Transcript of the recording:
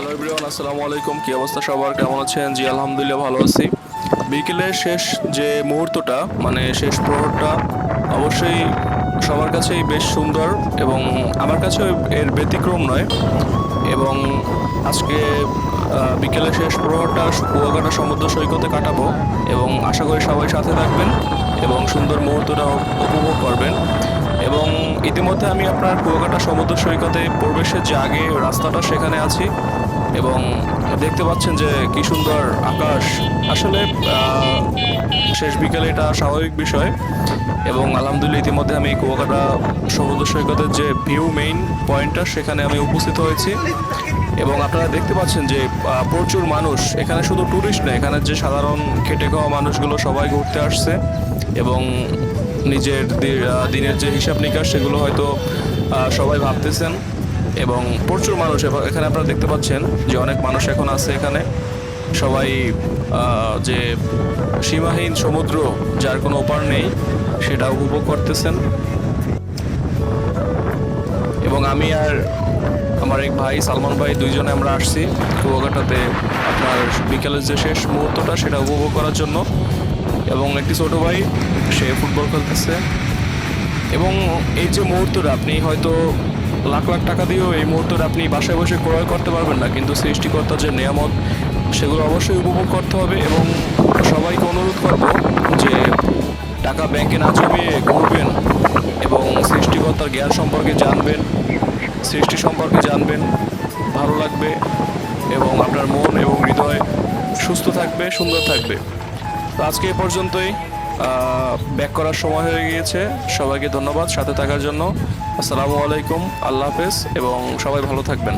Hello everyone আসসালামু আলাইকুম কি অবস্থা সবার? কেমন আছেন? জি, আলহামদুলিল্লাহ, ভালো আছি। বিকেলের শেষ যে মুহূর্তটা মানে শেষ প্রহরটা, অবশ্যই সবার কাছেই বেশ সুন্দর এবং আমার কাছেও এর ব্যতিক্রম নয়। এবং আজকে বিকেলের শেষ প্রহরটা কুয়াকাটা সমুদ্র সৈকতে কাটাবো এবং আশা করি সবাই সাথে থাকবেন এবং সুন্দর মুহূর্তটা উপভোগ করবেন। এবং ইতিমধ্যে আমি আপনার কুয়াকাটা সমুদ্র সৈকতে প্রবেশের যে আগে রাস্তাটা সেখানে আছি। এবং দেখতে পাচ্ছেন যে কি সুন্দর আকাশ। আসলে শেষ বিকেলে এটা স্বাভাবিক বিষয় এবং আলহামদুলিল্লাহ ইতিমধ্যে আমি কুয়াকাটা সমুদ্র সৈকতের যে ভিউ মেইন পয়েন্টটা, সেখানে আমি উপস্থিত হয়েছি। এবং আপনারা দেখতে পাচ্ছেন যে প্রচুর মানুষ। এখানে শুধু ট্যুরিস্ট না, এখানে যে সাধারণ খেটে খাওয়া মানুষগুলো সবাই ঘুরতে আসছে এবং নিজের দিনের যে হিসাব নিকাশ সেগুলো হয়তো সবাই ভাবতেছেন। এবং প্রচুর মানুষ এখানে আপনারা দেখতে পাচ্ছেন যে অনেক মানুষ এখন আছে এখানে। সবাই যে সীমাহীন সমুদ্র যার কোনো ওপার নেই, সেটা উপভোগ করতেছেন। এবং আমি আর আমার এক ভাই সালমান ভাই দুইজনে আমরা আসছি কুয়াকাটাতে আপনার বিকেলের যে শেষ মুহূর্তটা সেটা উপভোগ করার জন্য। এবং একটি ছোট ভাই, সে ফুটবল খেলতেছে। এবং এই যে মুহূর্তটা, আপনি হয়তো লাখ লাখ টাকা দিয়েও এই মুহূর্তটা আপনি বাসায় বসে ক্রয় করতে পারবেন না, কিন্তু সৃষ্টিকর্তার যে নিয়ামত, সেগুলো অবশ্যই উপভোগ করতে হবে এবং সবাইকে অনুরোধ করব যে টাকা ব্যাংকে না জমিয়ে ঘুরবেন এবং সৃষ্টিকর্তার জ্ঞান সম্পর্কে জানবেন, সৃষ্টি সম্পর্কে জানবেন, ভালো লাগবে এবং আপনার মন এবং হৃদয় সুস্থ থাকবে, সুন্দর থাকবে। তো আজকে এ পর্যন্তই। ব্যাক করার সময় হয়ে গিয়েছে। সবাইকে ধন্যবাদ সাথে থাকার জন্য। আসসালামু আলাইকুম, আল্লাহ হাফেজ, এবং সবাই ভালো থাকবেন।